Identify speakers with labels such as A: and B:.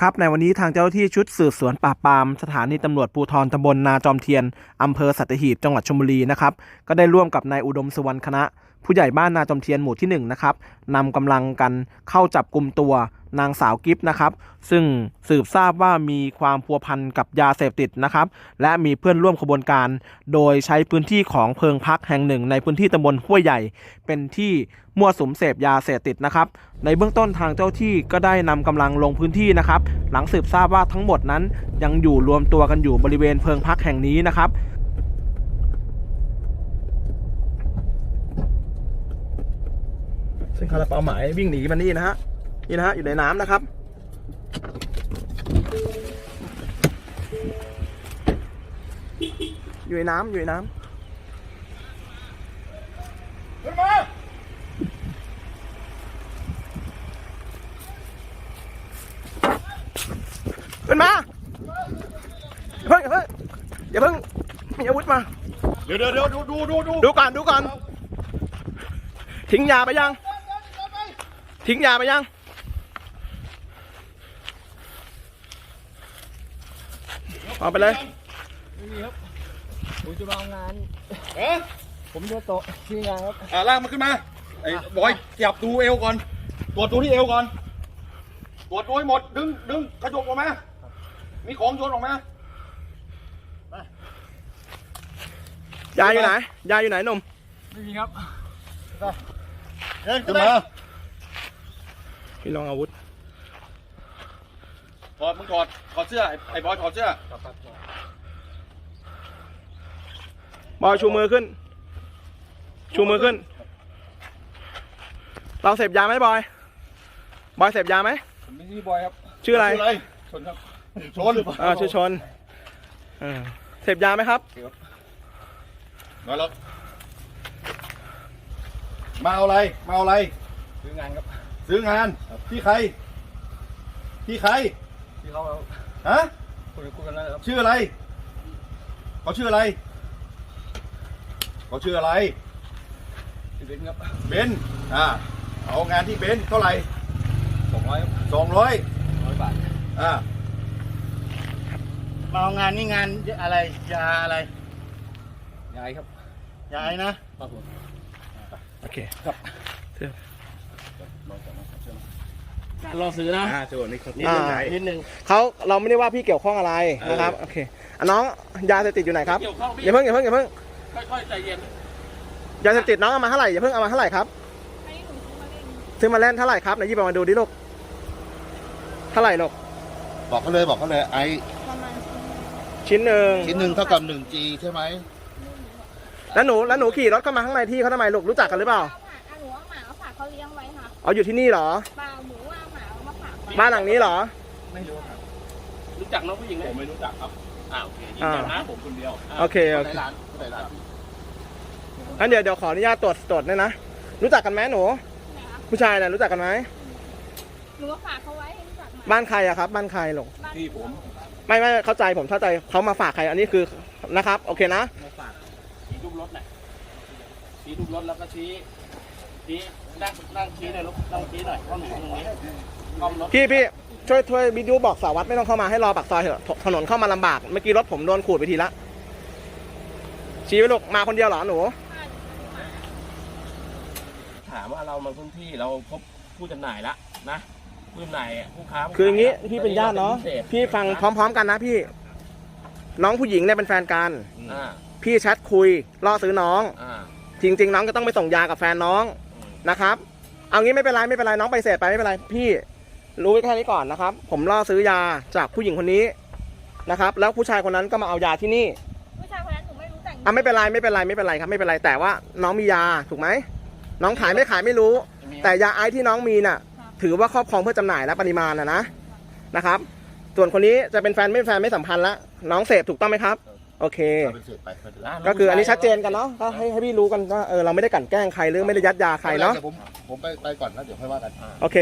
A: ครับในวันนี้ทางเจ้าที่ชุดสืบสวนปราบปรามสถานีตำรวจภูธรตำบลนาจอมเทียนอำเภอสัตหีบจังหวัดชลบุรีนะครับก็ได้ร่วมกับนายอุดมสุวรรณคณะ ผู้ใหญ่บ้านนาจอมเทียนหมู่ที่1นะครับนำกำลังกันเข้าจับกลุ่มตัว นางสาวกิฟนะครับ ซึ่งสืบทราบว่ามีความพัวพันกับยาเสพติดนะครับ และมีเพื่อนร่วมขบวนการ โดยใช้พื้นที่ของเพิงพักแห่งหนึ่ง ในพื้นที่ตำบลห้วยใหญ่ เป็นที่มั่วสุมเสพยาเสพติดนะครับ ในเบื้องต้นทางเจ้าที่ก็ได้นำกำลังลงพื้นที่นะครับ หลังสืบทราบว่าทั้งหมดนั้นยังอยู่รวมตัวกันอยู่บริเวณเพิงพักแห่งนี้นะครับซึ่งคาราเปาหมายวิ่งหนีมานี่นะฮะ นี่นะฮะอยู่ในน้ำนะครับ อยู่ในน้ำอยู่ในน้ำขึ้นมาอย่าเพิ่งอย่าเพิ่งอย่าเพิ่งมีอาวุธมา
B: เดี๋ยวเดี๋ยวเดี๋ยวดูดูดูดู
A: ดูก่อนดูก่อนทิ้งยาไปยัง ทิ้งยาไปยัง เอาไปเลย
C: ผมจะมาเอางาน
B: เอ๊ะ
C: ผมจะโตะที่งานครับ
B: อ่าลากมันขึ้นมาไอ้บอยจับดูเอวก่อนตรวจดูที่เอวก่อนตรวจดูให้หมดดึงดึงกระจกออกมามีของโยนออกมายา
A: อยู่ไหนยาอยู่ไหนหนุ่ม
C: ไม่มีครับ
B: เดินขึ้นมา
A: พี่ลองอาวุธ
B: ถอดมึงถอดถอดเสื้อไอ้ไอ้บอยถอดเสื้อ บ
A: อยชูมือขึ้น ชูมือขึ้น เราเสพยาไหมบอย บอยเสพยาไหม
C: ผมไม่ใช่บอยครับ
A: ชื่ออะไร
B: ชื่ออะไร
C: ชนครับ
B: ชน
A: อ่าชื่อชนอ่าเสพยาไหมครับ
B: มาแล้วมาเอาอะไร มาเอาอะไร
C: คืองานครับ
B: ซื้องานที่ใคร ที่ใคร
C: ที่ เขา
B: ฮะ
C: คุยคุยกันแล้วครับ
B: ชื่ออะไรเขาชื่ออะไรเขาชื่ออะไร
C: ที่เป็นครับ
B: เบนซ์อ่าเอางานที่เบนซ์เท่าไหร่
C: สองร้อยครับ
B: สองร้อย
C: ร้อยบาท
B: อ่า
D: มาเอางานนี่งานอะไรยาอะไร
C: ยายครับ
D: ยาไอ้นะครับ
C: ผม
A: โอเค
D: การ รอซื้อนะ
B: อ่าโจนี่เขา
A: อ่า
D: นิดนึง
A: เขาเราไม่ได้ว่าพี่เกี่ยวข้องอะไรนะครับโอเคอะน้องยาเสพติดอยู่ไหนครับ
D: เกี่ยวข้องพี่
A: อย่าเพิ่งอย่าเพิ่งอย่าเพิ่ง
D: ค่อยๆใจเย็น
A: ยาเสพติดน้องเอามาเท่าไหร่อย่าเพิ่งเอามาเท่าไหร่ครับ
E: อันนี้หนูซื้อมาเล่น
A: ซื้อมาเล่นเท่าไหร่ครับไหนหยิบออกมาดูดิลูกเท่าไหร่ลูก
F: บอกเขาเลยบอกเขาเลยไอ
E: ประมาณ
A: ชิ้นหนึ่ง
F: ชิ้นหนึ่งเท่ากับหนึ่งจีใช่ไหม
A: แล้วหนูแล้วหนูขี่รถเข้ามาข้างในที่เขาทำไมลูกรู้จักกันหรือเปล่า
E: เอาหมาอะหนูเอาหมาเอาฝากเขาเลี้ยงไว้ค่ะ
A: อ๋ออยู่ที่นี่เหรอ
E: เปล่าหนู
A: บ้านหลังนี้เหรอ
D: รู้จักน้องผู้หญิงไหม
B: ผมไม่รู้จักครับ
D: อ่าโอเคยืนยันนะผมคนเดียว
A: โอเคโอเค
F: ในร้านในร้าน
A: งั้นเดี๋ยวเดี๋ยวขออนุญาตตรวจตรวจด้วยนะ รู้จักกันไหมหนู
E: ไหนคะ
A: ผู้ชายน่ะรู้จักกันไหม
E: หนูเอาฝากเขาไว้รู้จักหมา
A: บ้านใครอะครับ บ้านใครลูก
E: บ้าน
B: พี่ผม
A: ไม่ไม่เข้าใจผมเข้าใจเขามาฝากใครอันนี้คือนะครับ โอเคนะ
D: มาฝากชี้รูปรถหน่อยชี้รูปรถแล้วก็ชี้ ชี้นั่งนั่งชี้หน่อยลูกนั่งชี้หน่อยข้อหนูตรงนี้กล้องรถ
A: พี่พี่ช่วยช่วยวิดีโอบอกสารวัตรไม่ต้องเข้ามาให้รอปากซอยเถอะถถนนเข้ามาลำบากเมื่อกี้รถผมโดนขูดไปทีละชี้ไปลูกมาคนเดียวเหรอหนู
D: ถามว่าเรามาพื้นที่เราพบผู้จำหน่ายละนะผู้จำหน่ายผู้ค้าผู้
A: คืออย่างนี้
D: ขละ
A: พี่เป็นญาติเนาะ
D: พิศษ
A: พี่ฟังพร้อม ๆ กันนะพี่ น้องผู้หญิงเนี่ยเป็นแฟนกัน
D: อ่า
A: พี่แชทคุยล่อซื้อน้อง
D: อ่า
A: จริง ๆ น้องก็ต้องไปส่งยากับแฟนน้อง นะครับ เอางี้ไม่เป็นไรไม่เป็นไรน้องไปเสร็จไปไม่เป็นไรพี่รู้ไว้แค่นี้ก่อนนะครับ ผมล่อซื้อยาจากผู้หญิงคนนี้นะครับ แล้วผู้ชายคนนั้นก็มาเอายาที่นี่
E: ผู้ชายคนนั้นหนูไม่รู้แต่ง
A: อะไม่เป็นไรไม่เป็นไรไม่เป็นไรครับไม่เป็นไรแต่ว่าน้องมียาถูกไหมน้องขายไม่ขายไม่รู้ แต่ยาไอซ์ที่น้องมีน่ะ ถือว่าครอบครองเพื่อจำหน่ายและปริมาณนะนะนะครับ ส่วนคนนี้จะเป็นแฟนไม่เป็นแฟนไม่สัมพันธ์ละน้องเสพถูกต้องไหมครับ โอเค
F: เอาเป็นเศษไปไม่เป็นไร
A: ก็คืออันนี้ชัดเจนกันเนาะก็ให้ให้พี่รู้กันว่าเออเราไม่ได้กลั่นแกล้งใครหรือไม่ได้ยัดยาใครเนาะ
F: ดี๋ยวผมผมไปไปก่อนแล้วเดี๋ยวค่อยว่ากัน
A: โอเค